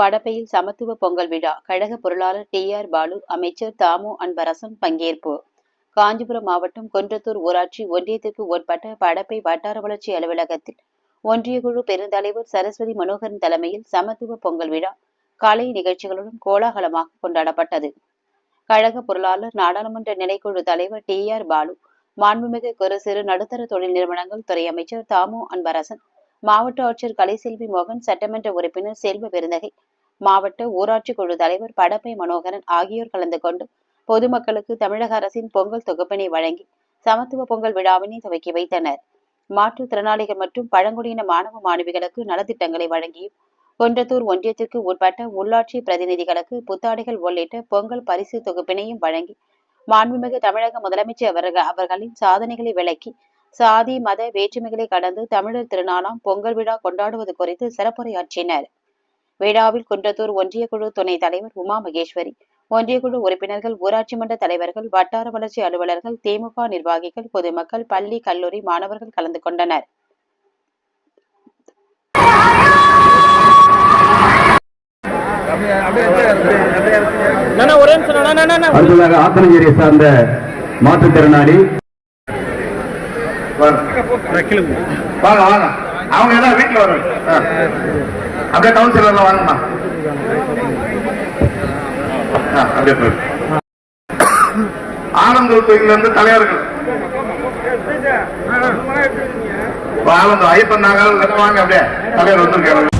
படப்பையில் சமத்துவ பொங்கல் விழா கழக பொருளாளர் டி. ஆர். பாலு அமைச்சர் தாமு அன்பரசன் பங்கேற்பு. காஞ்சிபுரம் மாவட்டம் குன்றத்தூர் ஊராட்சி ஒன்றியத்திற்கு உட்பட்ட படப்பை வட்டார வளர்ச்சி அலுவலகத்தில் ஒன்றிய குழு பெருந்தலைவர் சரஸ்வதி மனோகரன் தலைமையில் சமத்துவ பொங்கல் விழா கலை நிகழ்ச்சிகளுடன் கோலாகலமாக கொண்டாடப்பட்டது. கழக பொருளாளர் நாடாளுமன்ற நிலைக்குழு தலைவர் டி. ஆர். பாலு மாண்புமிகு குறு சிறு நடுத்தர தொழில் நிறுவனங்கள் துறை அமைச்சர் தாமு அன்பரசன் மாவட்ட ஆட்சியர் கலைசெல்வி மோகன் சட்டமன்ற உறுப்பினர் செல்வ பெருந்தகை மாவட்ட ஊராட்சி குழு தலைவர் படப்பை மனோகரன் ஆகியோர் கலந்து கொண்டு பொதுமக்களுக்கு தமிழக அரசின் பொங்கல் தொகுப்பினை வழங்கி சமத்துவ பொங்கல் விழாவினை துவக்கி வைத்தனர். மாற்றுத்திறனாளிகள் மற்றும் பழங்குடியின மாணவ மாணவிகளுக்கு நலத்திட்டங்களை வழங்கியும் கொன்றத்தூர் ஒன்றியத்திற்கு உட்பட்ட உள்ளாட்சி பிரதிநிதிகளுக்கு புத்தாடைகள் உள்ளிட்ட பொங்கல் பரிசு தொகுப்பினையும் வழங்கி மாண்புமிகு தமிழக முதலமைச்சர் அவர்கள் அவர்களின் சாதனைகளை விளக்கி சாதி மத வேற்றுமைகளை கடந்து தமிழர் திருநாளாம் பொங்கல் விழா கொண்டாடுவது குறித்து சிறப்புரையாற்றினர் விழாவில் குன்றத்தூர் ஒன்றிய குழு துணைத் தலைவர் உமா மகேஸ்வரி ஒன்றிய குழு உறுப்பினர்கள் ஊராட்சி மன்ற தலைவர்கள் வட்டார வளர்ச்சி அலுவலர்கள் திமுக நிர்வாகிகள் பொதுமக்கள் பள்ளி கல்லூரி மாணவர்கள் கலந்து கொண்டனர். அடுத்ததாக சார்ந்த மாற்றுத்திறனாளி வாங்க வாங்க. அவங்க எல்லாம் வீட்டில் வரும் அப்படியே கவுன்சிலர்ல வாங்கம்மா. ஆ, அப்படியே போய் ஆனந்தூர் கோயில்ல இருந்து தலைவர்கள். இப்ப ஆனந்தம் ஐயப்பன் நாகால் வாங்க அப்படியே. தலைவர் வந்திருக்காரு.